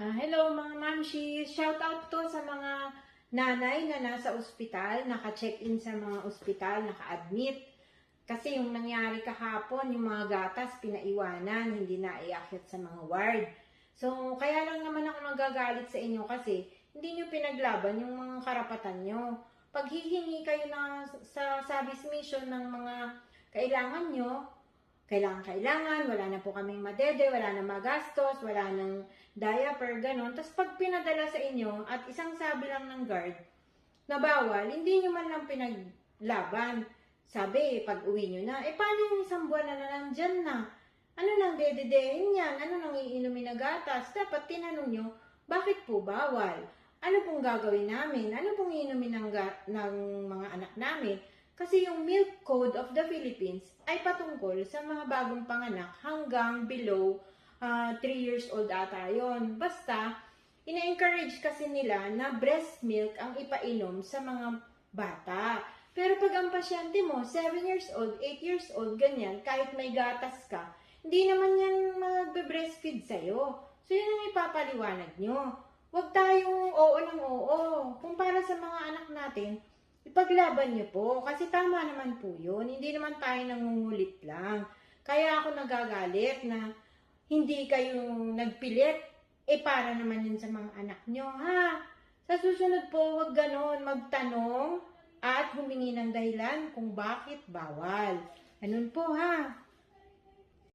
Ah, hello mga mamshi. Shout out to sa mga nanay na nasa ospital, naka-check-in sa mga ospital, naka-admit. Kasi yung nangyari kahapon, yung mga gatas pinaiwanan, hindi na iakyat sa mga ward. So, kaya lang naman ako nagagalit sa inyo kasi hindi nyo pinaglaban yung mga karapatan nyo. Pag hihingi kayo na sa service mission ng mga kailangan nyo, kailangan kailangan, wala na po kaming madede, wala na magastos, wala nang diaper, ganon. Tapos pag pinadala sa inyo at isang sabi lang ng guard na bawal, hindi nyo man lang pinaglaban. Sabi, pag uwi nyo na, eh paano yung isang buwan na na nandyan na? Ano nang dededehin yan? Ano nang iinumin na gatas? Dapat tinanong nyo, bakit po bawal? Ano pong gagawin namin? Ano pong iinumin ng, ng mga anak namin? Kasi yung Milk Code of the Philippines ay patungkol sa mga bagong panganak hanggang below 3 years old ata yon. Basta, ina-encourage kasi nila na breast milk ang ipainom sa mga bata. Pero pag ang pasyente mo, 7 years old, 8 years old, ganyan, kahit may gatas ka, hindi naman yan magbe-breastfeed sa'yo. So, yun ang ipapaliwanag nyo. Huwag tayong oo ng oo. Kung para sa mga anak natin, ipaglaban nyo po. Kasi tama naman po yun. Hindi naman tayo nangungulit lang. Kaya ako nagagalit na hindi kayo nagpilit. Eh, para naman yun sa mga anak nyo, ha? Sa susunod po, huwag ganon. Magtanong at humingi ng dahilan kung bakit bawal. Ganun po, ha?